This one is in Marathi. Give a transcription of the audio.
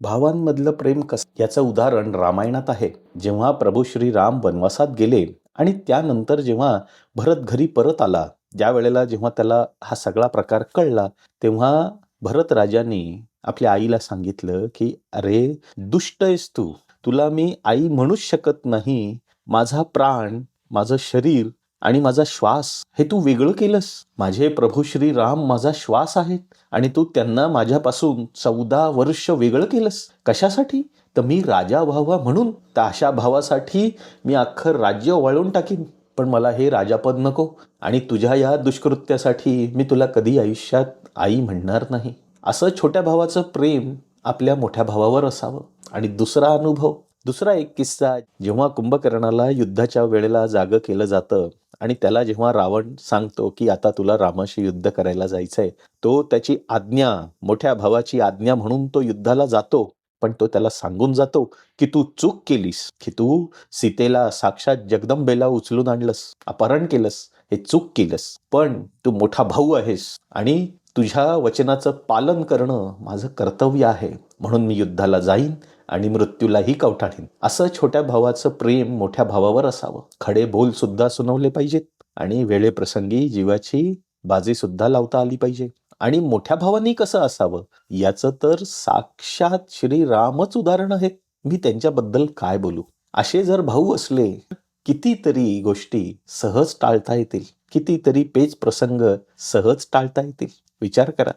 भावांमधलं प्रेम कस याचं उदाहरण रामायणात आहे. जेव्हा प्रभू श्रीराम वनवासात गेले आणि त्यानंतर जेव्हा भरत घरी परत आला ज्या वेळेला जेव्हा त्याला हा सगळा प्रकार कळला तेव्हा भरत राजांनी आपल्या आईला सांगितलं की अरे दुष्ट आहेस तू. तुला मी आई म्हणूच शकत नाही. माझा प्राण माझं शरीर आणि माझा श्वास. हे तू वेगळं केलंस. माझे प्रभू श्रीराम माझा श्वास आहेत. आणि तू त्यांना माझ्यापासून चौदा वर्ष वेगळं केलंस. कशासाठी? तर मी राजा व्हावा म्हणून. तर अशा भावासाठी मी अख्खं राज्य वळून टाकीन. पण मला हे राजापद नको. आणि तुझ्या या दुष्कृत्यासाठी मी तुला कधी आयुष्यात आई म्हणणार नाही. असं छोट्या भावाचं प्रेम आपल्या मोठ्या भावावर असावं. आणि दुसरा अनुभव. दुसरा एक किस्सा. जेव्हा कुंभकर्णाला युद्धाच्या वेळेला जागं केलं जातं आणि त्याला जेव्हा रावण सांगतो की आता तुला रामाशी युद्ध करायला जायचंय तो त्याची आज्ञा मोठ्या भावाची आज्ञा म्हणून तो युद्धाला जातो पण तो त्याला सांगून जातो की तू चूक केलीस की तू सीतेला साक्षात जगदंबेला उचलून आणलंस अपहरण केलंस हे चूक केलंस. पण तू मोठा भाऊ आहेस आणि तुझ्या वचनाचं पालन करणं माझं कर्तव्य आहे. म्हणून मी युद्धाला जाईन आणि मृत्यूलाही कवठाणीन असं छोट्या भावाचं प्रेम मोठ्या भावावर असावं. खडे बोल सुद्धा सुनावले पाहिजेत. आणि वेळेप्रसंगी जीवाची बाजी सुद्धा लावता आली पाहिजे. आणि मोठ्या भावानी कसं असावं? याचं तर साक्षात श्रीरामच उदाहरण आहे मी त्यांच्याबद्दल काय बोलू? असे जर भाऊ असले कितीतरी गोष्टी सहज टाळता येतील. कितीतरी पेच प्रसंग सहज टाळता येतील. विचार करा.